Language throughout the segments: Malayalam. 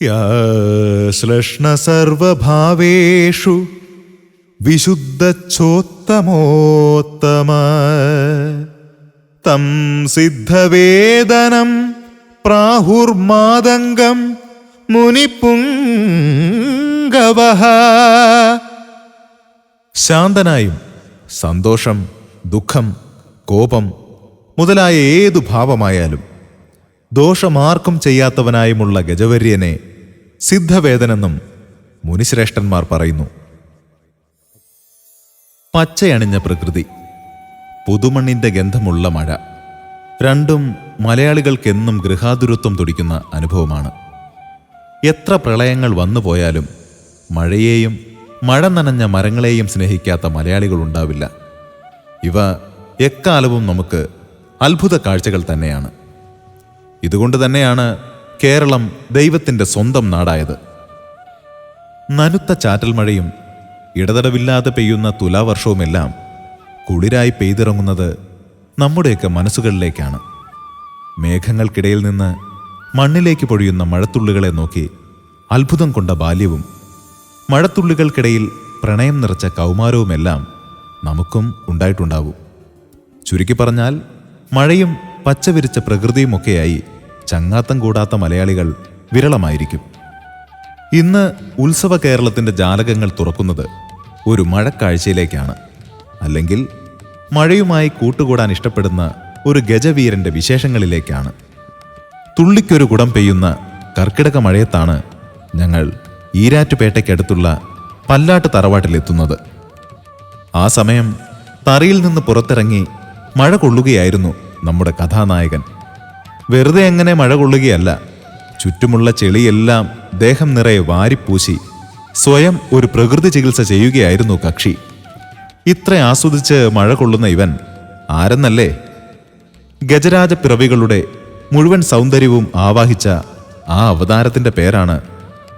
യാ വിശുദ്ധോത്തമോത്തമ തം സിദ്ധവേദനം പ്രാഹുർമാതംഗം മുനിപുങ്കവ ശാന്തനായും സന്തോഷം ദുഃഖം കോപം മുതലായ ഏതു ഭാവമായാലും ദോഷമാർക്കും ചെയ്യാത്തവനായുമുള്ള ഗജവര്യനെ സിദ്ധവേദനെന്നും മുനിശ്രേഷ്ഠന്മാർ പറയുന്നു. പച്ചയണിഞ്ഞ പ്രകൃതി പുതുമണ്ണിന്റെ ഗന്ധമുള്ള മഴ രണ്ടും മലയാളികൾക്കെന്നും ഗൃഹാതുരത്വം തുടിക്കുന്ന അനുഭവമാണ്. എത്ര പ്രളയങ്ങൾ വന്നുപോയാലും മഴയെയും മഴ നനഞ്ഞ മരങ്ങളെയും സ്നേഹിക്കാത്ത മലയാളികൾ ഉണ്ടാവില്ല. ഇവ എക്കാലവും നമുക്ക് അത്ഭുത കാഴ്ചകൾ തന്നെയാണ്. ഇതുകൊണ്ട് തന്നെയാണ് കേരളം ദൈവത്തിന്റെ സ്വന്തം നാടായത്. നനുത്ത ചാറ്റൽ മഴയും ഇടതടവില്ലാതെ പെയ്യുന്ന തുലാവർഷവുമെല്ലാം കുളിരായി പെയ്തിറങ്ങുന്നത് നമ്മുടെയൊക്കെ മനസ്സുകളിലേക്കാണ്. മേഘങ്ങൾക്കിടയിൽ നിന്ന് മണ്ണിലേക്ക് പൊഴിയുന്ന മഴത്തുള്ളികളെ നോക്കി അത്ഭുതം കൊണ്ട ബാല്യവും മഴത്തുള്ളികൾക്കിടയിൽ പ്രണയം നിറച്ച കൗമാരവുമെല്ലാം നമുക്കും ഉണ്ടായിട്ടുണ്ടാവും. ചുരുക്കി പറഞ്ഞാൽ മഴയും പച്ചവിരിച്ച പ്രകൃതിയുമൊക്കെയായി ചങ്ങാത്തം കൂടാത്ത മലയാളികൾ വിരളമായിരിക്കും. ഇന്ന് ഉത്സവ കേരളത്തിന്റെ ജാലകങ്ങൾ തുറക്കുന്നത് ഒരു മഴക്കാഴ്ചയിലേക്കാണ്. അല്ലെങ്കിൽ മഴയുമായി കൂട്ടുകൂടാൻ ഇഷ്ടപ്പെടുന്ന ഒരു ഗജവീരന്റെ വിശേഷങ്ങളിലേക്കാണ്. തുള്ളിക്കൊരു കുടം പെയ്യുന്ന കർക്കിടക മഴയത്താണ് ഞങ്ങൾ ഈരാറ്റുപേട്ടയ്ക്കടുത്തുള്ള പല്ലാട്ട് തറവാട്ടിലെത്തുന്നത്. ആ സമയം തറയിൽ നിന്ന് പുറത്തിറങ്ങി മഴ കൊള്ളുകയായിരുന്നു നമ്മുടെ കഥാനായകൻ. വെറുതെ എങ്ങനെ മഴ കൊള്ളുകയല്ല. ചുറ്റുമുള്ള ചെളിയെല്ലാം ദേഹം നിറയെ വാരിപ്പൂശി. സ്വയം ഒരു പ്രകൃതി ചികിത്സ ചെയ്യുകയായിരുന്നു കക്ഷി. ഇത്ര ആസ്വദിച്ച് മഴ കൊള്ളുന്ന ഇവൻ ആരെന്നല്ലേ? ഗജരാജ പിറവികളുടെ മുഴുവൻ സൗന്ദര്യവും ആവാഹിച്ച ആ അവതാരത്തിന്റെ പേരാണ്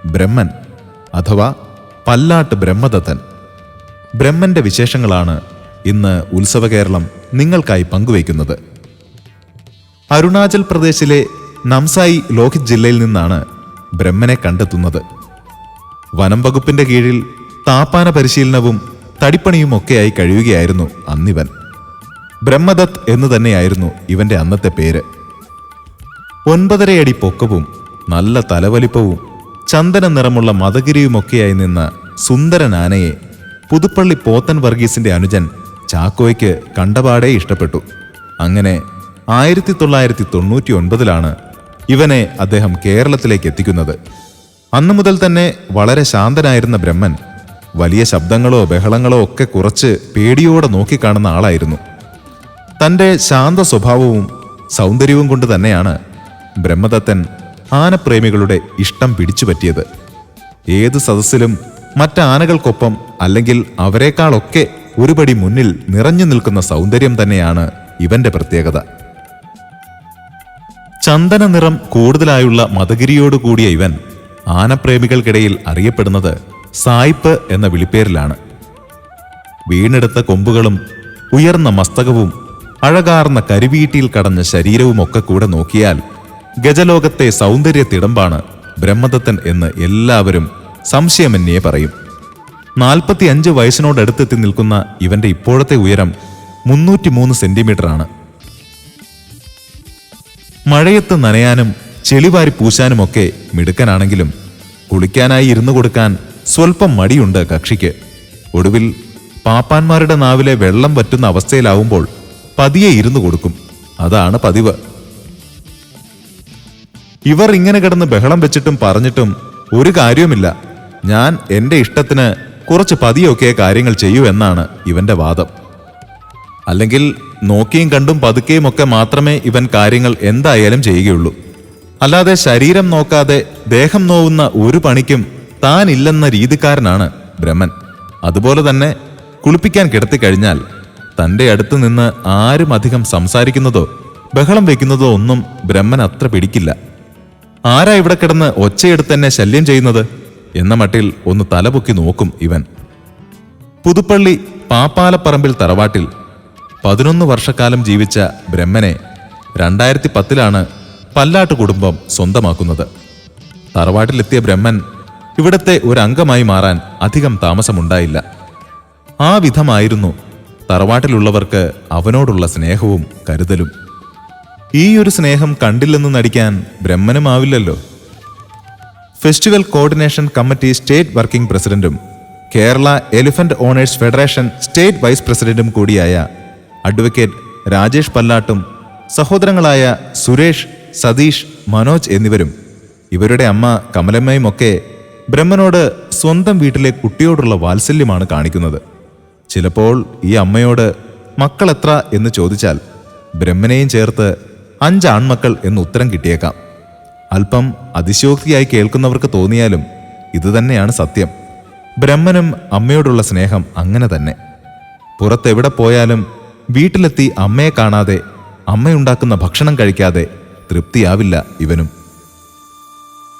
ബ്രഹ്മൻ അഥവാ പല്ലാട്ട് ബ്രഹ്മദത്തൻ. ബ്രഹ്മന്റെ വിശേഷങ്ങളാണ് ഇന്ന് ഉത്സവ കേരളം നിങ്ങൾക്കായി പങ്കുവയ്ക്കുന്നത്. അരുണാചൽ പ്രദേശിലെ നംസായി ലോഹിത് ജില്ലയിൽ നിന്നാണ് ബ്രഹ്മനെ കണ്ടെത്തുന്നത്. വനം വകുപ്പിന്റെ കീഴിൽ താപ്പാന പരിശീലനവും തടിപ്പണിയും ഒക്കെയായി കഴിയുകയായിരുന്നു അന്നിവൻ. ബ്രഹ്മദത്ത് എന്ന് തന്നെയായിരുന്നു ഇവന്റെ അന്നത്തെ പേര്. ഒൻപതരയടി പൊക്കവും നല്ല തലവലിപ്പവും ചന്ദന നിറമുള്ള മതഗിരിയുമൊക്കെയായി നിന്ന സുന്ദരനാനയെ പുതുപ്പള്ളി പോത്തൻ വർഗീസിന്റെ അനുജൻ ചാക്കോയ്ക്ക് കണ്ടപാടേ ഇഷ്ടപ്പെട്ടു. അങ്ങനെ ആയിരത്തി തൊള്ളായിരത്തി തൊണ്ണൂറ്റി ഒൻപതിലാണ് ഇവനെ അദ്ദേഹം കേരളത്തിലേക്ക് എത്തിക്കുന്നത്. അന്നു മുതൽ തന്നെ വളരെ ശാന്തനായിരുന്ന ബ്രഹ്മൻ വലിയ ശബ്ദങ്ങളോ ബഹളങ്ങളോ ഒക്കെ കുറച്ച് പേടിയോടെ നോക്കിക്കാണുന്ന ആളായിരുന്നു. തന്റെ ശാന്ത സ്വഭാവവും സൗന്ദര്യവും കൊണ്ട് തന്നെയാണ് ബ്രഹ്മദത്തൻ ആനപ്രേമികളുടെ ഇഷ്ടം പിടിച്ചുപറ്റിയത് ഏത് സദസ്സിലും മറ്റാനകൾക്കൊപ്പം അല്ലെങ്കിൽ അവരെക്കാളൊക്കെ ഒരുപടി മുന്നിൽ നിറഞ്ഞു നിൽക്കുന്ന സൗന്ദര്യം തന്നെയാണ് ഇവന്റെ പ്രത്യേകത. ചന്ദന നിറം കൂടുതലായുള്ള മതഗിരിയോട് കൂടിയ ഇവൻ ആനപ്രേമികൾക്കിടയിൽ അറിയപ്പെടുന്നത് സായിപ്പ് എന്ന വിളിപ്പേരിലാണ്. വീണെടുത്ത കൊമ്പുകളും ഉയർന്ന മസ്തകവും അഴകാർന്ന കരുവീട്ടിയിൽ കടഞ്ഞ ശരീരവുമൊക്കെ കൂടെ നോക്കിയാൽ ഗജലോകത്തെ സൗന്ദര്യ തിടമ്പാണ് ബ്രഹ്മദത്തൻ എന്ന് എല്ലാവരും സംശയമന്യേ പറയും. നാൽപ്പത്തിയഞ്ച് വയസ്സിനോടടുത്തെത്തി നിൽക്കുന്ന ഇവന്റെ ഇപ്പോഴത്തെ ഉയരം മുന്നൂറ്റിമൂന്ന് സെന്റിമീറ്ററാണ്. മഴയത്ത് നനയാനും ചെളിവാരി പൂശാനുമൊക്കെ മിടുക്കനാണെങ്കിലും കുളിക്കാനായി ഇരുന്നു കൊടുക്കാൻ സ്വല്പം മടിയുണ്ട് കക്ഷിക്ക്. ഒടുവിൽ പാപ്പാന്മാരുടെ നാവിലെ വെള്ളം പറ്റുന്ന അവസ്ഥയിലാവുമ്പോൾ പതിയെ ഇരുന്നു കൊടുക്കും. അതാണ് പതിവ്. ഇവർ ഇങ്ങനെ കിടന്ന് ബഹളം വെച്ചിട്ടും പറഞ്ഞിട്ടും ഒരു കാര്യവുമില്ല. ഞാൻ എന്റെ ഇഷ്ടത്തിന് കുറച്ച് പതിയൊക്കെ കാര്യങ്ങൾ ചെയ്യൂ എന്നാണ് ഇവന്റെ വാദം. അല്ലെങ്കിൽ നോക്കിയും കണ്ടും പതുക്കെയും ഒക്കെ മാത്രമേ ഇവൻ കാര്യങ്ങൾ എന്തായാലും ചെയ്യുകയുള്ളൂ. അല്ലാതെ ശരീരം നോക്കാതെ ദേഹം നോവുന്ന ഒരു പണിക്കും താനില്ലെന്ന രീതിക്കാരനാണ് ബ്രഹ്മൻ. അതുപോലെ തന്നെ കുളിപ്പിക്കാൻ കിടത്തിക്കഴിഞ്ഞാൽ തന്റെ അടുത്ത് നിന്ന് ആരും അധികം സംസാരിക്കുന്നതോ ബഹളം വെക്കുന്നതോ ഒന്നും ബ്രഹ്മൻ അത്ര പിടിക്കില്ല. ആരാ ഇവിടെ കിടന്ന് ഒച്ചയെടുത്ത് എന്നെ ശല്യം ചെയ്യുന്നത്? എന്ന മട്ടിൽ ഒന്ന് തലപൊക്കി നോക്കും ഇവൻ. പുതുപ്പള്ളി പാപ്പാലപ്പറമ്പിൽ തറവാട്ടിൽ പതിനൊന്ന് വർഷക്കാലം ജീവിച്ച ബ്രഹ്മനെ രണ്ടായിരത്തി പത്തിലാണ് പല്ലാട്ട് കുടുംബം സ്വന്തമാക്കുന്നത്. തറവാട്ടിലെത്തിയ ബ്രഹ്മൻ ഇവിടത്തെ ഒരു അംഗമായി മാറാൻ അധികം താമസമുണ്ടായില്ല. ആ വിധമായിരുന്നു തറവാട്ടിലുള്ളവർക്ക് അവനോടുള്ള സ്നേഹവും കരുതലും. ഈ ഒരു സ്നേഹം കണ്ടില്ലെന്ന് നടിക്കാൻ ബ്രഹ്മനുമാവില്ലല്ലോ festival coordination committee state working പ്രസിഡന്റും Kerala elephant owners federation state vice പ്രസിഡന്റും കൂടിയായ അഡ്വക്കേറ്റ് രാജേഷ് പല്ലാട്ടും സഹോദരങ്ങളായ സുരേഷ് സതീഷ് മനോജ് എന്നിവരും. ഇവരുടെ അമ്മ കമലമ്മയുമൊക്കെ ബ്രഹ്മനോട് സ്വന്തം വീട്ടിലെ കുട്ടിയോടുള്ള വാത്സല്യമാണ് കാണിക്കുന്നത്. ചിലപ്പോൾ ഈ അമ്മയോട് മക്കൾ എത്ര എന്ന് ചോദിച്ചാൽ ബ്രഹ്മനെയും ചേർത്ത് അഞ്ച് ആൺമക്കൾ എന്ന് ഉത്തരം കിട്ടിയേക്കാം. അല്പം അതിശോക്തിയായി കേൾക്കുന്നവർക്ക് തോന്നിയാലും ഇതുതന്നെയാണ് സത്യം. ബ്രഹ്മനും അമ്മയോടുള്ള സ്നേഹം അങ്ങനെ തന്നെ. പുറത്തെവിടെ പോയാലും വീട്ടിലെത്തി അമ്മയെ കാണാതെ അമ്മയുണ്ടാക്കുന്ന ഭക്ഷണം കഴിക്കാതെ തൃപ്തിയാവില്ല ഇവനും.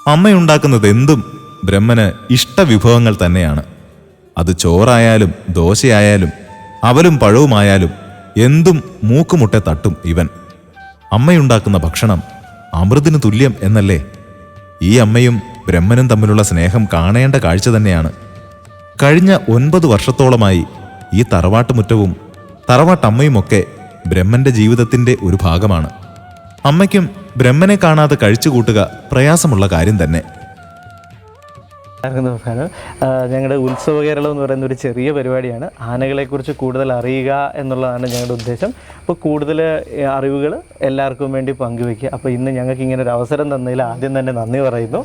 അമ്മയുണ്ടാക്കുന്നത് എന്തും ബ്രഹ്മന് ഇഷ്ടവിഭവങ്ങൾ തന്നെയാണ്. അത് ചോറായാലും ദോശയായാലും അവലും പഴവുമായാലും എന്തും മൂക്കുമുട്ടെ തട്ടും ഇവൻ. അമ്മയുണ്ടാക്കുന്ന ഭക്ഷണം അമൃതിന് തുല്യം എന്നല്ലേ? ഈ അമ്മയും ബ്രഹ്മനും തമ്മിലുള്ള സ്നേഹം കാണേണ്ട കാഴ്ച തന്നെയാണ്. കഴിഞ്ഞ ഒൻപത് വർഷത്തോളമായി ഈ തറവാട്ടുമുറ്റവും തറവാട്ടമ്മയുമൊക്കെ ബ്രഹ്മന്റെ ജീവിതത്തിന്റെ ഒരു ഭാഗമാണ്. അമ്മയ്ക്കും ബ്രഹ്മനെ കാണാതെ കഴിച്ചുകൂട്ടുക പ്രയാസമുള്ള കാര്യം തന്നെ. ഞങ്ങളുടെ ഉത്സവ കേരളം എന്ന് പറയുന്ന ഒരു ചെറിയ പരിപാടിയാണ്. ആനകളെക്കുറിച്ച് കൂടുതൽ അറിയുക എന്നുള്ളതാണ് ഞങ്ങളുടെ ഉദ്ദേശം. അപ്പോൾ കൂടുതൽ അറിവുകൾ എല്ലാവർക്കും വേണ്ടി പങ്കുവെക്കുക അപ്പോൾ ഇന്ന് ഞങ്ങൾക്ക് ഇങ്ങനെ ഒരു അവസരം തന്നതിൽ ആദ്യം തന്നെ നന്ദി പറയുന്നു.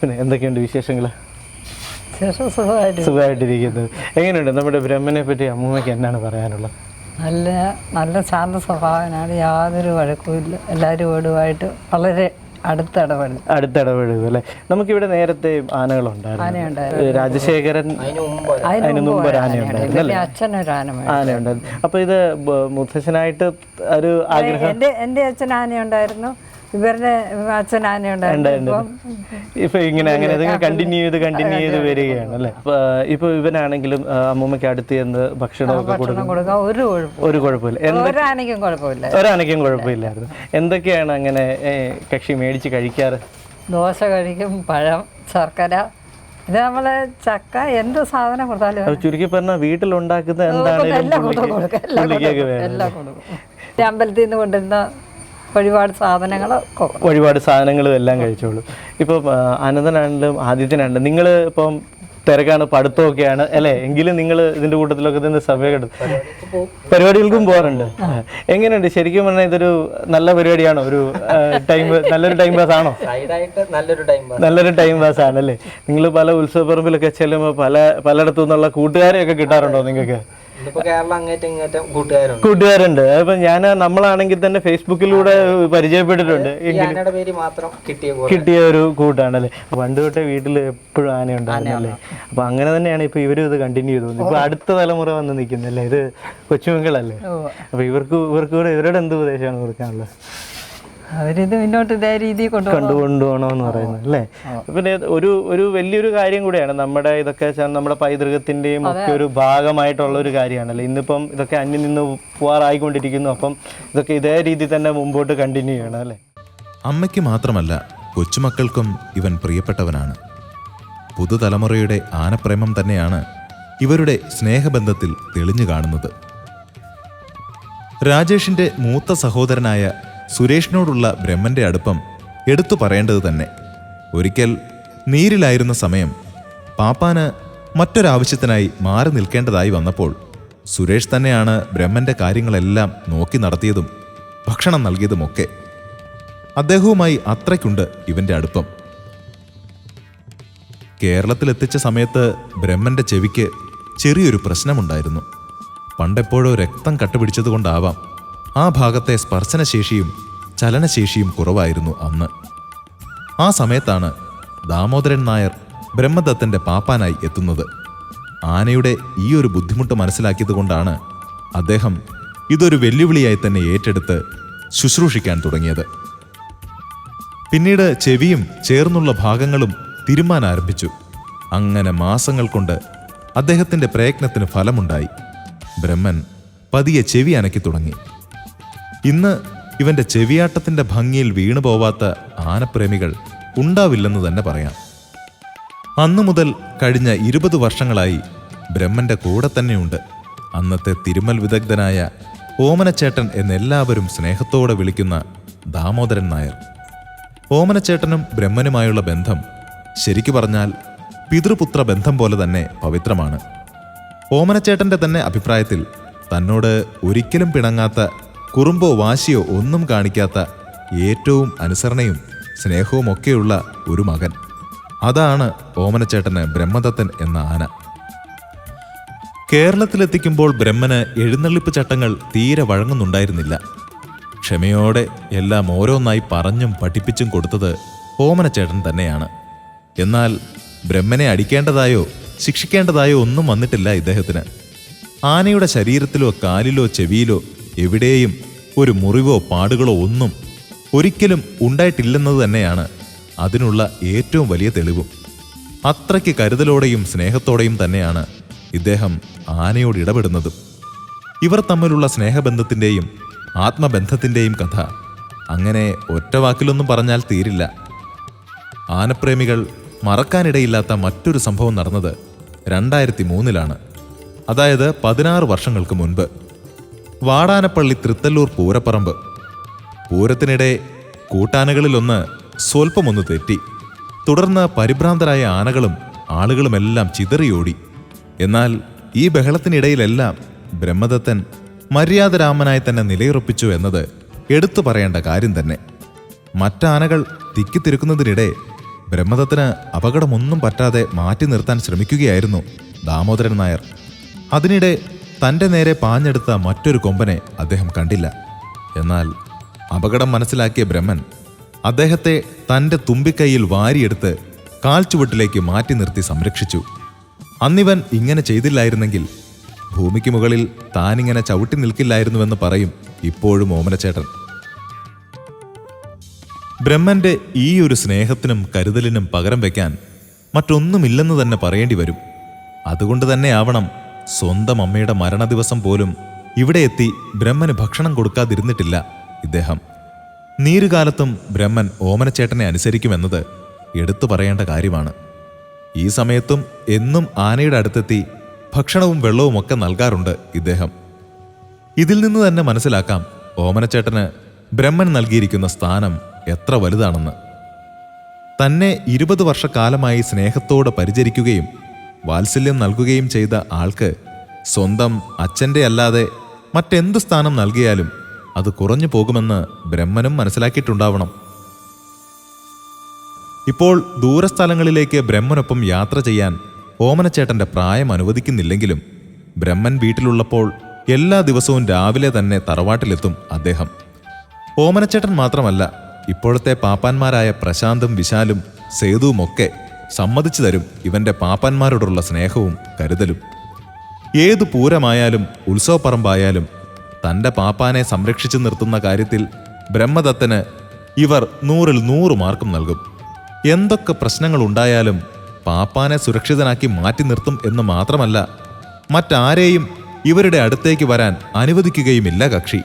പിന്നെ എന്തൊക്കെയുണ്ട് വിശേഷങ്ങൾ? സുഖമായിട്ടിരിക്കുന്നു. എങ്ങനെയുണ്ട്? നമ്മുടെ ബ്രഹ്മനെ പറ്റി അമ്മൂമ്മയ്ക്ക് എന്താണ് പറയാനുള്ളത്? നല്ല നല്ല ശാന്ത സ്വഭാവനാണ്. യാതൊരു വഴക്കുമില്ല എല്ലാവരോടുമായിട്ട് വളരെ അടുത്തിടപെടും. അടുത്തിടപഴകും അല്ലേ? നമുക്കിവിടെ നേരത്തെ ആനകളുണ്ടായിരുന്നു. രാജശേഖരൻ അതിന് മുമ്പ് ഒരു ആനയുണ്ടായിരുന്നു. അച്ഛനൊരു ആനയുണ്ടായിരുന്നു. അപ്പോൾ ഇത് മുത്തശ്ശനായിട്ട് ഒരു ആഗ്രഹം? എന്റെ എന്റെ അച്ഛൻ ആനയുണ്ടായിരുന്നു. ഇവരുടെ അച്ഛൻ ആനയുണ്ടായിരുന്നു. ഇപ്പം ഇങ്ങനെ അങ്ങനെ ഇതിങ്ങനെ കണ്ടിന്യൂ ചെയ്ത് കണ്ടിന്യൂ ചെയ്ത് വരികയാണ് അല്ലേ? ഇപ്പൊ ഇവനാണെങ്കിലും അമ്മൂമ്മയ്ക്ക് അടുത്ത് ചെന്ന് ഭക്ഷണമൊക്കെ കൊടുക്കും ഒരു ഒരു കുഴപ്പമില്ല. ഒരാനയ്ക്കും കുഴപ്പമില്ല. ഒരാനയ്ക്കും കുഴപ്പമില്ലായിരുന്നു. എന്തൊക്കെയാണ് അങ്ങനെ കക്ഷി മേടിച്ച് കഴിക്കാറ്? ദോശ കഴിക്കും പഴം ശർക്കര. ഇത് നമ്മളെ ചക്ക എന്ത് സാധനം കൊടുത്താലും ചുരുക്കി പറഞ്ഞാൽ വീട്ടിലുണ്ടാക്കുന്ന എന്താണ് എല്ലാം കൊടുക്കും അമ്പലത്തിൽ നിന്ന് കൊണ്ടുവരുന്ന ഒരുപാട് സാധനങ്ങൾ ഒരുപാട് സാധനങ്ങളും എല്ലാം കഴിച്ചോളൂ. ഇപ്പം അനന്തനാണെങ്കിലും ആദിത്യനാണെങ്കിലും നിങ്ങൾ ഇപ്പം തിരക്കാണ് പഠിത്തമൊക്കെയാണ് അല്ലേ? എങ്കിലും നിങ്ങൾ ഇതിന്റെ കൂട്ടത്തിലൊക്കെ നിന്ന് സമയം പരിപാടികൾക്കും പോകാറുണ്ട്. എങ്ങനെയുണ്ട്? ശരിക്കും പറഞ്ഞാൽ ഇതൊരു നല്ല പരിപാടിയാണോ? ഒരു ടൈം നല്ലൊരു ടൈം പാസ് ആണോ? സൈഡായിട്ട് നല്ലൊരു ടൈം പാസ്. നല്ലൊരു ടൈം പാസ് ആണല്ലേ? നിങ്ങൾ പല ഉത്സവപ്പറമ്പിലൊക്കെ ചെല്ലുമ്പോൾ പല പലയിടത്തു നിന്നുള്ള കൂട്ടുകാരെയൊക്കെ കിട്ടാറുണ്ടോ നിങ്ങൾക്ക് കൂട്ടുകാരുണ്ട്. അപ്പൊ ഞാൻ നമ്മളാണെങ്കിൽ തന്നെ ഫേസ്ബുക്കിലൂടെ പരിചയപ്പെട്ടിട്ടുണ്ട്. കിട്ടിയ ഒരു കൂട്ടാണല്ലേ? പണ്ട് തൊട്ടേ വീട്ടിൽ എപ്പോഴും ആന ഉണ്ടായിരുന്നല്ലേ അപ്പൊ അങ്ങനെ തന്നെയാണ് ഇപ്പൊ ഇവരും ഇത് കണ്ടിന്യൂ ചെയ്തു ഇപ്പൊ അടുത്ത തലമുറ വന്ന് നിൽക്കുന്നല്ലേ? ഇത് കൊച്ചുമക്കളല്ലേ? അപ്പൊ ഇവർക്ക് ഇവർക്ക് കൂടെ ഇവരോട് എന്ത് ഉപദേശമാണ് കൊടുക്കാനുള്ളത്? അവരിത് മുന്നോട്ട് ഇതേ രീതിയിൽ കൊണ്ടുപോകും കണ്ടുകൊണ്ടുപോകണമെന്ന് പറയുന്നത് അല്ലേ? പിന്നെ ഒരു ഒരു വലിയൊരു കാര്യം കൂടിയാണ് നമ്മുടെ ഇതൊക്കെ നമ്മുടെ പൈതൃകത്തിന്റെയും ഒക്കെ ഒരു ഭാഗമായിട്ടുള്ള ഒരു കാര്യമാണല്ലേ? ഇന്നിപ്പം ഇതൊക്കെ അന്യം നിന്ന് പോവാറായിക്കൊണ്ടിരിക്കുന്നു അപ്പം ഇതൊക്കെ ഇതേ രീതി തന്നെ മുമ്പോട്ട് കണ്ടിന്യൂ ചെയ്യണം അല്ലേ? അമ്മയ്ക്ക് മാത്രമല്ല കൊച്ചുമക്കൾക്കും ഇവൻ പ്രിയപ്പെട്ടവനാണ്. പുതുതലമുറയുടെ ആനപ്രേമം തന്നെയാണ് ഇവരുടെ സ്നേഹബന്ധത്തിൽ തെളിഞ്ഞു കാണുന്നത്. രാജേഷിന്റെ മൂത്ത സഹോദരനായ സുരേഷിനോടുള്ള ബ്രഹ്മന്റെ അടുപ്പം എടുത്തു പറയേണ്ടത് തന്നെ. ഒരിക്കൽ നീരിലായിരുന്ന സമയം പാപ്പാന് മറ്റൊരാവശ്യത്തിനായി മാറി നിൽക്കേണ്ടതായി വന്നപ്പോൾ സുരേഷ് തന്നെയാണ് ബ്രഹ്മന്റെ കാര്യങ്ങളെല്ലാം നോക്കി നടത്തിയതും ഭക്ഷണം നൽകിയതുമൊക്കെ. അദ്ദേഹവുമായി അത്രയ്ക്കുണ്ട് ഇവന്റെ അടുപ്പം. കേരളത്തിലെത്തിച്ച സമയത്ത് ബ്രഹ്മന്റെ ചെവിക്ക് ചെറിയൊരു പ്രശ്നമുണ്ടായിരുന്നു. പണ്ടെപ്പോഴോ രക്തം കട്ടുപിടിച്ചതുകൊണ്ടാവാം ആ ഭാഗത്തെ സ്പർശനശേഷിയും ചലനശേഷിയും കുറവായിരുന്നു അന്ന്. ആ സമയത്താണ് ദാമോദരൻ നായർ ബ്രഹ്മദത്തന്റെ പാപ്പാനായി എത്തുന്നത്. ആനയുടെ ഈ ഒരു ബുദ്ധിമുട്ട് മനസ്സിലാക്കിയതുകൊണ്ടാണ് അദ്ദേഹം ഇതൊരു വെല്ലുവിളിയായി തന്നെ ഏറ്റെടുത്ത് ശുശ്രൂഷിക്കാൻ തുടങ്ങിയത്. പിന്നീട് ചെവിയും ചേർന്നുള്ള ഭാഗങ്ങളും തിരുമാൻ ആരംഭിച്ചു. അങ്ങനെ മാസങ്ങൾ കൊണ്ട് അദ്ദേഹത്തിന്റെ പ്രയത്നത്തിന് ഫലമുണ്ടായി. ബ്രഹ്മൻ പതിയെ ചെവി അനക്കി തുടങ്ങി. ഇന്ന് ഇവന്റെ ചെവിയാട്ടത്തിന്റെ ഭംഗിയിൽ വീണു പോവാത്ത ആനപ്രേമികൾ ഉണ്ടാവില്ലെന്ന് തന്നെ പറയാം. അന്നു മുതൽ കഴിഞ്ഞ ഇരുപത് വർഷങ്ങളായി ബ്രഹ്മന്റെ കൂടെ തന്നെയുണ്ട്. അന്നത്തെ തിരുമൽ വിദഗ്ധനായ ഓമനച്ചേട്ടൻ എന്നെല്ലാവരും സ്നേഹത്തോടെ വിളിക്കുന്ന ദാമോദരൻ നായർ. ഓമനച്ചേട്ടനും ബ്രഹ്മനുമായുള്ള ബന്ധം ശരിക്കു പറഞ്ഞാൽ പിതൃപുത്ര ബന്ധം പോലെ തന്നെ പവിത്രമാണ്. ഓമനച്ചേട്ടന്റെ തന്നെ അഭിപ്രായത്തിൽ തന്നോട് ഒരിക്കലും പിണങ്ങാത്ത കുറുമ്പോ വാശിയോ ഒന്നും കാണിക്കാത്ത ഏറ്റവും അനുസരണയും സ്നേഹവും ഒക്കെയുള്ള ഒരു മകൻ. അതാണ് ഓമനച്ചേട്ടന് ബ്രഹ്മദത്തൻ എന്ന ആന. കേരളത്തിലെത്തിക്കുമ്പോൾ ബ്രഹ്മന് എഴുന്നള്ളിപ്പ് ചട്ടങ്ങൾ തീരെ വഴങ്ങുന്നുണ്ടായിരുന്നില്ല. ക്ഷമയോടെ എല്ലാം ഓരോന്നായി പറഞ്ഞും പഠിപ്പിച്ചും കൊടുത്തത് ഓമനച്ചേട്ടൻ തന്നെയാണ്. എന്നാൽ ബ്രഹ്മനെ അടിക്കേണ്ടതായോ ശിക്ഷിക്കേണ്ടതായോ ഒന്നും വന്നിട്ടില്ല ഇദ്ദേഹത്തിന്. ആനയുടെ ശരീരത്തിലോ കാലിലോ ചെവിയിലോ എവിടെയും ഒരു മുറിവോ പാടുകളോ ഒന്നും ഒരിക്കലും ഉണ്ടായിട്ടില്ലെന്നത് തന്നെയാണ് അതിനുള്ള ഏറ്റവും വലിയ തെളിവും. അത്രയ്ക്ക് കരുതലോടെയും സ്നേഹത്തോടെയും തന്നെയാണ് ഇദ്ദേഹം ആനയോട് ഇടപെടുന്നതും. ഇവർ തമ്മിലുള്ള സ്നേഹബന്ധത്തിന്റെയും ആത്മബന്ധത്തിന്റെയും കഥ അങ്ങനെ ഒറ്റ വാക്കിലൊന്നും പറഞ്ഞാൽ തീരില്ല. ആനപ്രേമികൾ മറക്കാനിടയില്ലാത്ത മറ്റൊരു സംഭവം നടന്നത് രണ്ടായിരത്തി മൂന്നിലാണ് അതായത് പതിനാറ് വർഷങ്ങൾക്ക് മുൻപ്. വാടാനപ്പള്ളി തൃത്തല്ലൂർ പൂരപ്പറമ്പ്. പൂരത്തിനിടെ കൂട്ടാനകളിലൊന്ന് സ്വൽപ്പമൊന്ന് തെറ്റി. തുടർന്ന് പരിഭ്രാന്തരായ ആനകളും ആളുകളുമെല്ലാം ചിതറിയോടി. എന്നാൽ ഈ ബഹളത്തിനിടയിലെല്ലാം ബ്രഹ്മദത്തൻ മര്യാദരാമനായി തന്നെ നിലയുറപ്പിച്ചു എന്നത് എടുത്തു പറയേണ്ട കാര്യം തന്നെ. മറ്റാനകൾ തിക്കിത്തിരുക്കുന്നതിനിടെ ബ്രഹ്മദത്തിന് അപകടമൊന്നും പറ്റാതെ മാറ്റി നിർത്താൻ ശ്രമിക്കുകയായിരുന്നു ദാമോദരൻ നായർ. അതിനിടെ തന്റെ നേരെ പാഞ്ഞെടുത്ത മറ്റൊരു കൊമ്പനെ അദ്ദേഹം കണ്ടില്ല. എന്നാൽ അപകടം മനസ്സിലാക്കിയ ബ്രഹ്മൻ അദ്ദേഹത്തെ തന്റെ തുമ്പിക്കൈയിൽ വാരിയെടുത്ത് കാൽച്ചുവട്ടിലേക്ക് മാറ്റി നിർത്തി സംരക്ഷിച്ചു. അന്നിവൻ ഇങ്ങനെ ചെയ്തില്ലായിരുന്നെങ്കിൽ ഭൂമിക്ക് മുകളിൽ താനിങ്ങനെ ചവിട്ടി നിൽക്കില്ലായിരുന്നുവെന്ന് പറയും ഇപ്പോഴും ഓമനച്ചേട്ടൻ. ബ്രഹ്മന്റെ ഈ ഒരു സ്നേഹത്തിനും കരുതലിനും പകരം വയ്ക്കാൻ മറ്റൊന്നുമില്ലെന്ന് തന്നെ പറയേണ്ടി വരും. അതുകൊണ്ട് തന്നെ ആവണം സ്വന്തം അമ്മയുടെ മരണദിവസം പോലും ഇവിടെ എത്തി ബ്രഹ്മന് ഭക്ഷണം കൊടുക്കാതിരുന്നിട്ടില്ല ഇദ്ദേഹം. നീരുകാലത്തും ബ്രഹ്മൻ ഓമനച്ചേട്ടനെ അനുസരിക്കുമെന്നത് എടുത്തു പറയേണ്ട കാര്യമാണ്. ഈ സമയത്തും എന്നും ആനയുടെ അടുത്തെത്തി ഭക്ഷണവും വെള്ളവും ഒക്കെ നൽകാറുണ്ട് ഇദ്ദേഹം. ഇതിൽ നിന്ന് തന്നെ മനസ്സിലാക്കാം ഓമനച്ചേട്ടന് ബ്രഹ്മൻ നൽകിയിരിക്കുന്ന സ്ഥാനം എത്ര വലുതാണെന്ന്. തന്നെ ഇരുപത് വർഷക്കാലമായി സ്നേഹത്തോടെ പരിചരിക്കുകയും വാത്സല്യം നൽകുകയും ചെയ്ത ആൾക്ക് സ്വന്തം അച്ഛന്റെ അല്ലാതെ മറ്റെന്ത് സ്ഥാനം നൽകിയാലും അത് കുറഞ്ഞു പോകുമെന്ന് ബ്രഹ്മനും മനസ്സിലാക്കിയിട്ടുണ്ടാവണം. ഇപ്പോൾ ദൂരസ്ഥലങ്ങളിലേക്ക് ബ്രഹ്മനൊപ്പം യാത്ര ചെയ്യാൻ ഓമനച്ചേട്ടന്റെ പ്രായം അനുവദിക്കുന്നില്ലെങ്കിലും ബ്രഹ്മൻ വീട്ടിലുള്ളപ്പോൾ എല്ലാ ദിവസവും രാവിലെ തന്നെ തറവാട്ടിലെത്തും അദ്ദേഹം. ഓമനച്ചേട്ടൻ മാത്രമല്ല ഇപ്പോഴത്തെ പാപ്പാന്മാരായ പ്രശാന്തും വിശാലും സേതുവുമൊക്കെ സമ്മതിച്ചു തരും ഇവന്റെ പാപ്പന്മാരോടുള്ള സ്നേഹവും കരുതലും. ഏതു പൂരമായാലും ഉത്സവപ്പറമ്പായാലും തന്റെ പാപ്പാനെ സംരക്ഷിച്ചു നിർത്തുന്ന കാര്യത്തിൽ ബ്രഹ്മദത്തന് ഇവർ നൂറിൽ നൂറ് മാർക്കും നൽകും. എന്തൊക്കെ പ്രശ്നങ്ങൾ ഉണ്ടായാലും പാപ്പാനെ സുരക്ഷിതനാക്കി മാറ്റി നിർത്തും എന്ന് മാത്രമല്ല മറ്റാരെയും ഇവരുടെ അടുത്തേക്ക് വരാൻ അനുവദിക്കുകയുമില്ല കക്ഷി.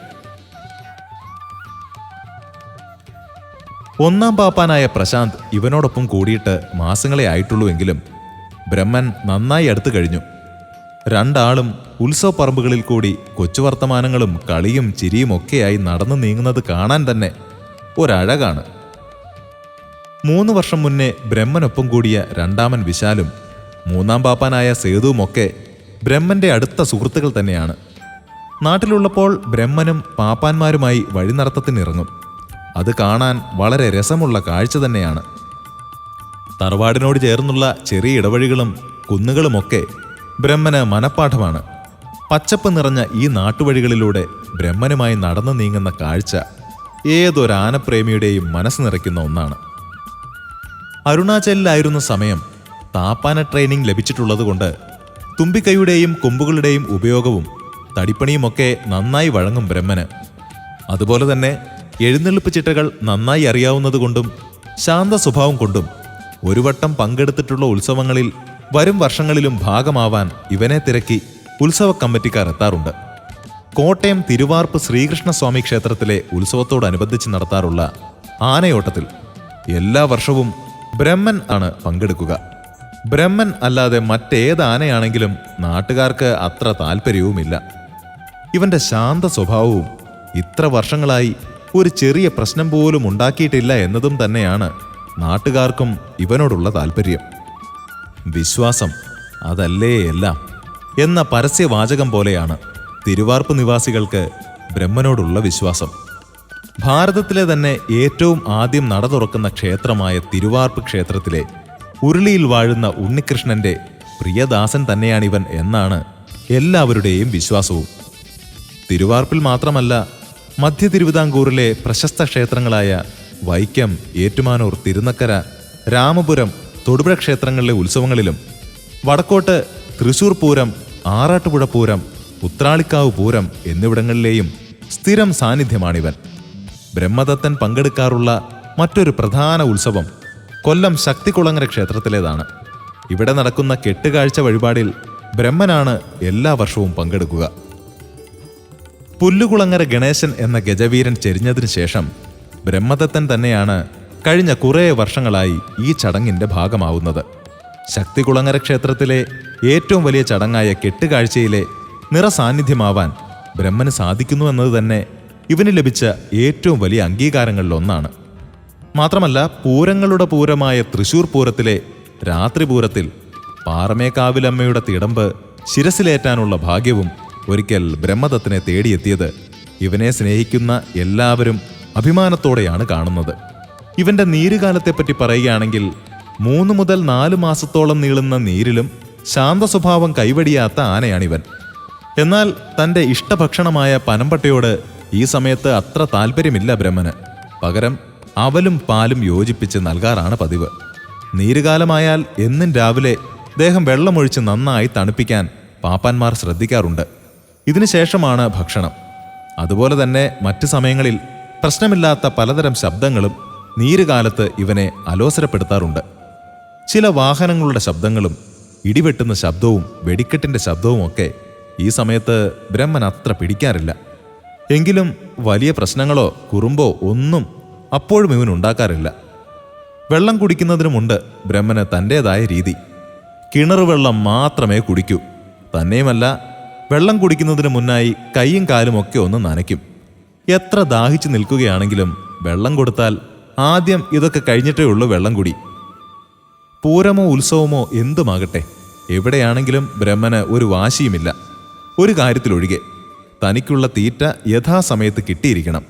ഒന്നാം പാപ്പാനായ പ്രശാന്ത് ഇവനോടൊപ്പം കൂടിയിട്ട് മാസങ്ങളെ ആയിട്ടുള്ളൂവെങ്കിലും ബ്രഹ്മൻ നന്നായി അടുത്തു കഴിഞ്ഞു. രണ്ടാളും ഉത്സവപ്പറമ്പുകളിൽ കൂടി കൊച്ചു വർത്തമാനങ്ങളും കളിയും ചിരിയും ഒക്കെയായി നടന്നു നീങ്ങുന്നത് കാണാൻ തന്നെ ഒരഴകാണ്. മൂന്ന് വർഷം മുന്നേ ബ്രഹ്മനൊപ്പം കൂടിയ രണ്ടാമൻ വിശാലും മൂന്നാം പാപ്പാനായ സേതുവുമൊക്കെ ബ്രഹ്മന്റെ അടുത്ത സുഹൃത്തുക്കൾ തന്നെയാണ്. നാട്ടിലുള്ളപ്പോൾ ബ്രഹ്മനും പാപ്പാന്മാരുമായി വഴിനടത്തത്തിനിറങ്ങും. അത് കാണാൻ വളരെ രസമുള്ള കാഴ്ച തന്നെയാണ്. തറവാടിനോട് ചേർന്നുള്ള ചെറിയ ഇടവഴികളും കുന്നുകളുമൊക്കെ ബ്രഹ്മന് മനപ്പാഠമാണ്. പച്ചപ്പ് നിറഞ്ഞ ഈ നാട്ടുവഴികളിലൂടെ ബ്രഹ്മനുമായി നടന്നു നീങ്ങുന്ന കാഴ്ച ഏതൊരു ആനപ്രേമിയുടെയും മനസ്സ് നിറയ്ക്കുന്ന ഒന്നാണ്. അരുണാചലിലായിരുന്ന സമയം താപ്പാന ട്രെയിനിങ് ലഭിച്ചിട്ടുള്ളതുകൊണ്ട് തുമ്പിക്കൈയുടെയും കൊമ്പുകളുടെയും ഉപയോഗവും തടിപ്പണിയുമൊക്കെ നന്നായി വഴങ്ങും ബ്രഹ്മന്. അതുപോലെ തന്നെ എഴുന്നള്ളിപ്പ് ചിട്ടകൾ നന്നായി അറിയാവുന്നതുകൊണ്ടും ശാന്ത സ്വഭാവം കൊണ്ടും ഒരു വട്ടം പങ്കെടുത്തിട്ടുള്ള ഉത്സവങ്ങളിൽ വരും വർഷങ്ങളിലും ഭാഗമാവാൻ ഇവനെ തിരക്കി ഉത്സവ കമ്മിറ്റിക്കാർ എത്താറുണ്ട്. കോട്ടയം തിരുവാർപ്പ് ശ്രീകൃഷ്ണസ്വാമി ക്ഷേത്രത്തിലെ ഉത്സവത്തോടനുബന്ധിച്ച് നടത്താറുള്ള ആനയോട്ടത്തിൽ എല്ലാ വർഷവും ബ്രഹ്മൻ ആണ് പങ്കെടുക്കുക. ബ്രഹ്മൻ അല്ലാതെ മറ്റേത് ആനയാണെങ്കിലും നാട്ടുകാർക്ക് അത്ര താല്പര്യവുമില്ല ഇവന്റെ ശാന്ത സ്വഭാവവും ഇത്ര വർഷങ്ങളായി ഒരു ചെറിയ പ്രശ്നം പോലും ഉണ്ടാക്കിയിട്ടില്ല എന്നതും തന്നെയാണ് നാട്ടുകാർക്കും ഇവനോടുള്ള താല്പര്യം വിശ്വാസം അതല്ലേ എല്ലാം എന്ന പരസ്യവാചകം പോലെയാണ് തിരുവാർപ്പ് നിവാസികൾക്ക് ബ്രഹ്മനോടുള്ള വിശ്വാസം. ഭാരതത്തിലെ തന്നെ ഏറ്റവും ആദ്യം നട തുറക്കുന്ന ക്ഷേത്രമായ തിരുവാർപ്പ് ക്ഷേത്രത്തിലെ ഉരുളിയിൽ വാഴുന്ന ഉണ്ണികൃഷ്ണന്റെ പ്രിയദാസൻ തന്നെയാണിവൻ എന്നാണ് എല്ലാവരുടെയും വിശ്വാസവും. തിരുവാർപ്പിൽ മാത്രമല്ല മധ്യ തിരുവിതാംകൂറിലെ പ്രശസ്ത ക്ഷേത്രങ്ങളായ വൈക്കം ഏറ്റുമാനൂർ തിരുനക്കര രാമപുരം തൊടുപുഴ ക്ഷേത്രങ്ങളിലെ ഉത്സവങ്ങളിലും വടക്കോട്ട് തൃശൂർ പൂരം ആറാട്ടുപുഴ പൂരം ഉത്രാളിക്കാവ് പൂരം എന്നിവിടങ്ങളിലെയും സ്ഥിരം സാന്നിധ്യമാണിവൻ. ബ്രഹ്മദത്തൻ പങ്കെടുക്കാറുള്ള മറ്റൊരു പ്രധാന ഉത്സവം കൊല്ലം ശക്തികുളങ്ങര ക്ഷേത്രത്തിലേതാണ്. ഇവിടെ നടക്കുന്ന കെട്ടുകാഴ്ച വഴിപാടിൽ ബ്രഹ്മനാണ് എല്ലാ വർഷവും പങ്കെടുക്കുക. പുല്ലുകുളങ്ങര ഗണേശൻ എന്ന ഗജവീരൻ ചെരിഞ്ഞതിനു ശേഷം ബ്രഹ്മദത്തൻ തന്നെയാണ് കഴിഞ്ഞ കുറേ വർഷങ്ങളായി ഈ ചടങ്ങിന്റെ ഭാഗമാവുന്നത്. ശക്തികുളങ്ങര ക്ഷേത്രത്തിലെ ഏറ്റവും വലിയ ചടങ്ങായ കെട്ടുകാഴ്ചയിലെ നിറസാന്നിധ്യമാവാൻ ബ്രഹ്മന് സാധിക്കുന്നു എന്നത് തന്നെ ഇവന് ലഭിച്ച ഏറ്റവും വലിയ അംഗീകാരങ്ങളിലൊന്നാണ്. മാത്രമല്ല പൂരങ്ങളുടെ പൂരമായ തൃശൂർ പൂരത്തിലെ രാത്രിപൂരത്തിൽ പാറമേക്കാവിലമ്മയുടെ തിടമ്പ് ശിരസിലേറ്റാനുള്ള ഭാഗ്യവും ഒരിക്കൽ ബ്രഹ്മദത്തിനെ തേടിയെത്തിയത് ഇവനെ സ്നേഹിക്കുന്ന എല്ലാവരും അഭിമാനത്തോടെയാണ് കാണുന്നത്. ഇവന്റെ നീരുകാലത്തെപ്പറ്റി പറയുകയാണെങ്കിൽ മൂന്ന് മുതൽ നാല് മാസത്തോളം നീളുന്ന നീരിലും ശാന്ത സ്വഭാവം കൈവടിയാത്ത ആനയാണിവൻ. എന്നാൽ തന്റെ ഇഷ്ടഭക്ഷണമായ പനമ്പട്ടയോട് ഈ സമയത്ത് അത്ര താല്പര്യമില്ല ബ്രഹ്മന്. പകരം അവലും പാലും യോജിപ്പിച്ച് നൽകാറാണ് പതിവ്. നീരുകാലമായാൽ എന്നും രാവിലെ ദേഹം വെള്ളമൊഴിച്ച് നന്നായി തണുപ്പിക്കാൻ പാപ്പാന്മാർ ശ്രദ്ധിക്കാറുണ്ട്. ഇതിനുശേഷമാണ് ഭക്ഷണം. അതുപോലെ തന്നെ മറ്റു സമയങ്ങളിൽ പ്രശ്നമില്ലാത്ത പലതരം ശബ്ദങ്ങളും നീരുകാലത്ത് ഇവനെ അലോസരപ്പെടുത്താറുണ്ട്. ചില വാഹനങ്ങളുടെ ശബ്ദങ്ങളും ഇടിവെട്ടുന്ന ശബ്ദവും വെടിക്കെട്ടിന്റെ ശബ്ദവും ഒക്കെ ഈ സമയത്ത് ബ്രഹ്മൻ അത്ര പിടിക്കാറില്ല. എങ്കിലും വലിയ പ്രശ്നങ്ങളോ കുറുമ്പോ ഒന്നും അപ്പോഴും ഇവൻ ഉണ്ടാക്കാറില്ല. വെള്ളം കുടിക്കുന്നതിനുമുണ്ട് ബ്രഹ്മന് തന്റേതായ രീതി. കിണറുവെള്ളം മാത്രമേ കുടിക്കൂ. തന്നെയുമല്ല വെള്ളം കുടിക്കുന്നതിന് മുന്നായി കൈയും കാലും ഒക്കെ ഒന്ന് നനയ്ക്കും. എത്ര ദാഹിച്ചു നിൽക്കുകയാണെങ്കിലും വെള്ളം കൊടുത്താൽ ആദ്യം ഇതൊക്കെ കഴിഞ്ഞിട്ടേ ഉള്ളൂ വെള്ളം കുടി. പൂരമോ ഉത്സവമോ എന്തുമാകട്ടെ എവിടെയാണെങ്കിലും ബ്രഹ്മന് ഒരു വാശിയുമില്ല. ഒരു കാര്യത്തിലൊഴികെ തനിക്കുള്ള തീറ്റ യഥാസമയത്ത് കിട്ടിയിരിക്കണം.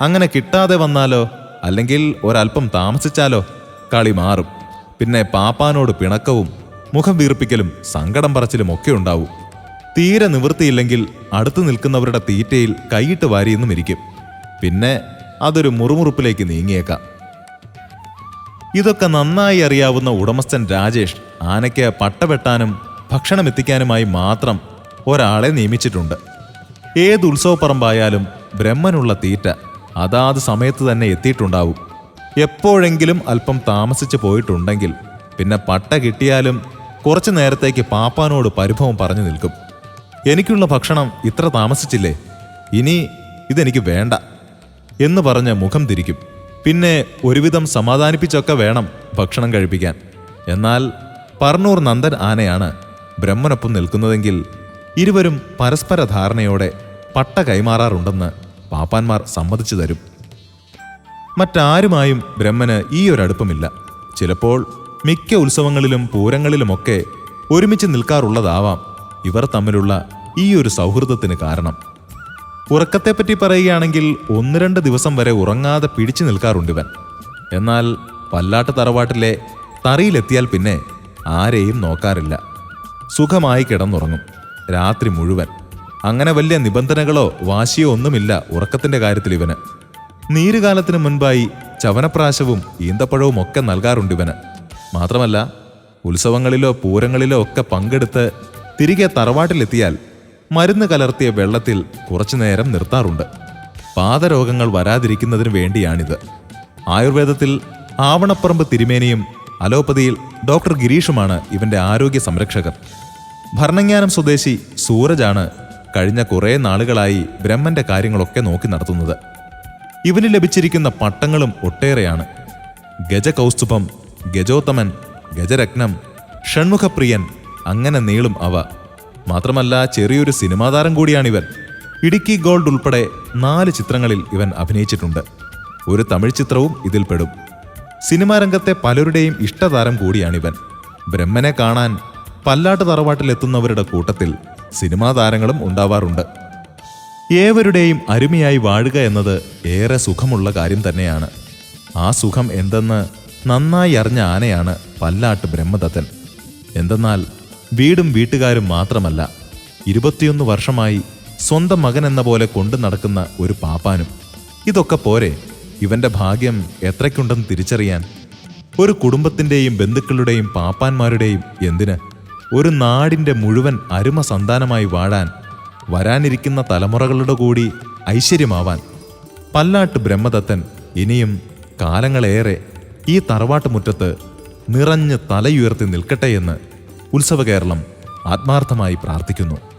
അങ്ങനെ കിട്ടാതെ വന്നാലോ അല്ലെങ്കിൽ ഒരല്പം താമസിച്ചാലോ കളി മാറും. പിന്നെ പാപ്പാനോട് പിണക്കവും മുഖം വീർപ്പിക്കലും സങ്കടം പറച്ചിലും ഒക്കെ ഉണ്ടാവും. തീരെ നിവൃത്തിയില്ലെങ്കിൽ അടുത്തു നിൽക്കുന്നവരുടെ തീറ്റയിൽ കൈയിട്ട് വാരിയെന്നും ഇരിക്കും. പിന്നെ അതൊരു മുറുമുറുപ്പിലേക്ക് നീങ്ങിയേക്കാം. ഇതൊക്കെ നന്നായി അറിയാവുന്ന ഉടമസ്ഥൻ രാജേഷ് ആനയ്ക്ക് പട്ട വെട്ടാനും ഭക്ഷണം എത്തിക്കാനുമായി മാത്രം ഒരാളെ നിയമിച്ചിട്ടുണ്ട്. ഏത് ഉത്സവപ്പറമ്പായാലും ബ്രഹ്മനുള്ള തീറ്റ അതാത് സമയത്ത് തന്നെ എത്തിയിട്ടുണ്ടാവും. എപ്പോഴെങ്കിലും അല്പം താമസിച്ച് പോയിട്ടുണ്ടെങ്കിൽ പിന്നെ പട്ട കിട്ടിയാലും കുറച്ചു നേരത്തേക്ക് പാപ്പാനോട് പരിഭവം പറഞ്ഞു നിൽക്കും. എനിക്കുള്ള ഭക്ഷണം ഇത്ര താമസിച്ചില്ലേ? ഇനി ഇതെനിക്ക് വേണ്ട എന്ന് പറഞ്ഞ് മുഖം തിരിക്കും. പിന്നെ ഒരുവിധം സമാധാനിപ്പിച്ചൊക്കെ വേണം ഭക്ഷണം കഴിപ്പിക്കാൻ. എന്നാൽ പറന്നൂർ നന്ദൻ ആനയാണ് ബ്രഹ്മനൊപ്പം നിൽക്കുന്നതെങ്കിൽ ഇരുവരും പരസ്പര ധാരണയോടെ പട്ട കൈമാറാറുണ്ടെന്ന് പാപ്പാന്മാർ സമ്മതിച്ചു തരും. മറ്റാരുമായും ബ്രഹ്മന് ഈ ഒരു അടുപ്പമില്ല ചിലപ്പോൾ മിക്ക ഉത്സവങ്ങളിലും പൂരങ്ങളിലുമൊക്കെ ഒരുമിച്ച് നിൽക്കാറുള്ളതാവാം ഇവർ തമ്മിലുള്ള ഈ ഒരു സൗഹൃദത്തിന് കാരണം. ഉറക്കത്തെപ്പറ്റി പറയുകയാണെങ്കിൽ ഒന്ന് രണ്ട് ദിവസം വരെ ഉറങ്ങാതെ പിടിച്ചു നിൽക്കാറുണ്ട് ഇവൻ എന്നാൽ പല്ലാട്ട് തറവാട്ടിലെ തറിയിലെത്തിയാൽ പിന്നെ ആരെയും നോക്കാറില്ല. സുഖമായി കിടന്നുറങ്ങും. രാത്രി മുഴുവൻ. അങ്ങനെ വലിയ നിബന്ധനകളോ വാശിയോ ഒന്നുമില്ല ഉറക്കത്തിന്റെ കാര്യത്തിൽ ഇവന്. നീരുകാലത്തിന് മുൻപായി ചവനപ്രാശവും ഈന്തപ്പഴവും ഒക്കെ നൽകാറുണ്ട് ഇവന് മാത്രമല്ല ഉത്സവങ്ങളിലോ പൂരങ്ങളിലോ ഒക്കെ പങ്കെടുത്ത് തിരികെ തറവാട്ടിലെത്തിയാൽ മരുന്ന് കലർത്തിയ വെള്ളത്തിൽ കുറച്ചു നേരം നിർത്താറുണ്ട്. പാദരോഗങ്ങൾ വരാതിരിക്കുന്നതിന് വേണ്ടിയാണിത്. ആയുർവേദത്തിൽ ആവണപ്പറമ്പ് തിരുമേനിയും അലോപ്പതിയിൽ ഡോക്ടർ ഗിരീഷുമാണ് ഇവന്റെ ആരോഗ്യ സംരക്ഷകർ. ഭരണങ്ങാനം സ്വദേശി സൂരജാണ് കഴിഞ്ഞ കുറേ നാളുകളായി ബ്രഹ്മന്റെ കാര്യങ്ങളൊക്കെ നോക്കി നടത്തുന്നത്. ഇവന് ലഭിച്ചിരിക്കുന്ന പട്ടങ്ങളും ഒട്ടേറെയാണ്. ഗജകൗസ്തുഭം ഗജോത്തമൻ ഗജരത്നം ഷൺമുഖപ്രിയൻ അങ്ങനെ നീളും അവ. മാത്രമല്ല ചെറിയൊരു സിനിമാ താരം കൂടിയാണിവൻ ഇടുക്കി ഗോൾഡ് ഉൾപ്പെടെ നാല് ചിത്രങ്ങളിൽ ഇവൻ അഭിനയിച്ചിട്ടുണ്ട്. ഒരു തമിഴ് ചിത്രവും ഇതിൽപ്പെടും സിനിമാ രംഗത്തെ പലരുടെയും ഇഷ്ടതാരം കൂടിയാണിവൻ ബ്രഹ്മനെ കാണാൻ പല്ലാട്ട് തറവാട്ടിലെത്തുന്നവരുടെ കൂട്ടത്തിൽ സിനിമാ താരങ്ങളും ഉണ്ടാവാറുണ്ട്. ഏവരുടെയും അരുമയായി വാഴുക എന്നത് ഏറെ സുഖമുള്ള കാര്യം തന്നെയാണ്. ആ സുഖം എന്തെന്ന് നന്നായി അറിഞ്ഞ ആനയാണ് പല്ലാട്ട് ബ്രഹ്മദത്തൻ. എന്തെന്നാൽ വീടും വീട്ടുകാരും മാത്രമല്ല ഇരുപത്തിയൊന്ന് വർഷമായി സ്വന്തം മകൻ എന്ന പോലെ കൊണ്ടു നടക്കുന്ന ഒരു പാപ്പാനും. ഇതൊക്കെ പോരെ ഇവന്റെ ഭാഗ്യം എത്രയ്ക്കുണ്ടെന്ന് തിരിച്ചറിയാൻ. ഒരു കുടുംബത്തിന്റെയും ബന്ധുക്കളുടെയും പാപ്പാന്മാരുടെയും എന്തിന്? ഒരു നാടിന്റെ മുഴുവൻ അരുമ സന്താനമായി വാഴാൻ വരാനിരിക്കുന്ന തലമുറകളുടെ കൂടി ഐശ്വര്യമാവാൻ. പല്ലാട്ട് ബ്രഹ്മദത്തൻ ഇനിയും കാലങ്ങളേറെ ഈ തറവാട്ടുമുറ്റത്ത് നിറഞ്ഞ് തലയുയർത്തി നിൽക്കട്ടെ എന്ന് ഉത്സവ കേരളം ആത്മാർത്ഥമായി പ്രാർത്ഥിക്കുന്നു.